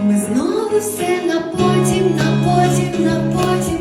Ми знову все на потім, на потім, на потім,